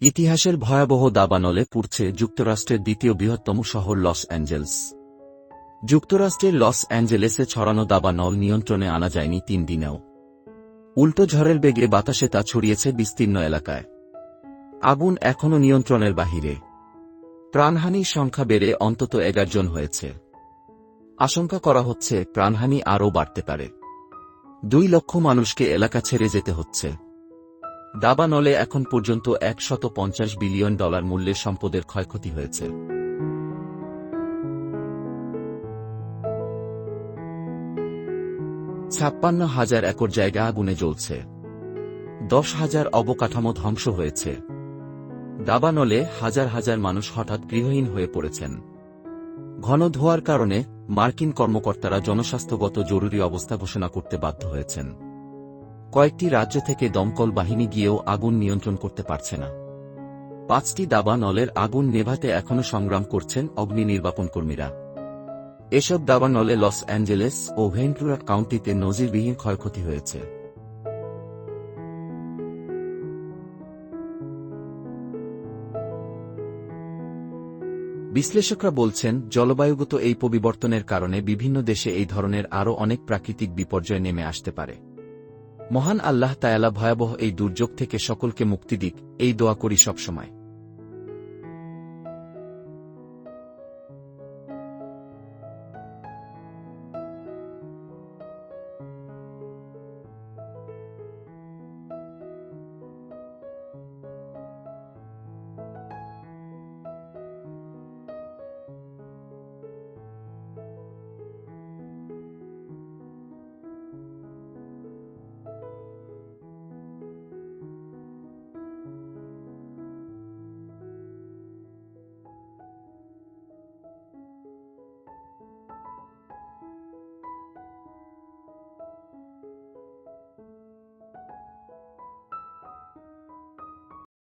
ইতিহাসের ভয়াবহ দাবানলে পুড়ছে যুক্তরাষ্ট্রের দ্বিতীয় বৃহত্তম শহর লস অ্যাঞ্জেলস। যুক্তরাষ্ট্রের লস অ্যাঞ্জেলেসে ছড়ানো দাবানল নিয়ন্ত্রণে আনা যায়নি তিন দিনেও। উল্টো ঝড়ের বেগে বাতাসে তা ছড়িয়েছে বিস্তীর্ণ এলাকায়। আগুন এখনও নিয়ন্ত্রণের বাহিরে। প্রাণহানির সংখ্যা বেড়ে অন্তত এগারো জন হয়েছে। আশঙ্কা করা হচ্ছে প্রাণহানি আরও বাড়তে পারে। দুই লক্ষ মানুষকে এলাকা ছেড়ে যেতে হচ্ছে। দাবানলে এখন পর্যন্ত একশত পঞ্চাশ বিলিয়ন ডলার মূল্যের সম্পদের ক্ষয়ক্ষতি হয়েছে। ছাপ্পান্ন হাজার একর জায়গা আগুনে জ্বলছে। দশ হাজার অবকাঠামো ধ্বংস হয়েছে। দাবানলে হাজার হাজার মানুষ হঠাৎ গৃহহীন হয়ে পড়েছেন। ঘন ধোয়ার কারণে মার্কিন কর্মকর্তারা জনস্বাস্থ্যগত জরুরি অবস্থা ঘোষণা করতে বাধ্য হয়েছেন। কয়েকটি রাজ্য থেকে দমকল বাহিনী গিয়েও আগুন নিয়ন্ত্রণ করতে পারছে না। পাঁচটি দাবা নলের আগুন নেভাতে এখনও সংগ্রাম করছেন অগ্নি নির্বাপন কর্মীরা। এসব দাবানলে লস অ্যাঞ্জেলেস ও ভেন্টুরা কাউন্টিতে নজিরবিহীন ক্ষয়ক্ষতি হয়েছে। বিশ্লেষকরা বলছেন, জলবায়ুগত এই পরিবর্তনের কারণে বিভিন্ন দেশে এই ধরনের আরও অনেক প্রাকৃতিক বিপর্যয় নেমে আসতে পারে। মহান আল্লাহ তায়ালা ভয়াবহ এই দুর্যোগ থেকে সকলকে মুক্তি দিক এই দোয়া করি সবসময়।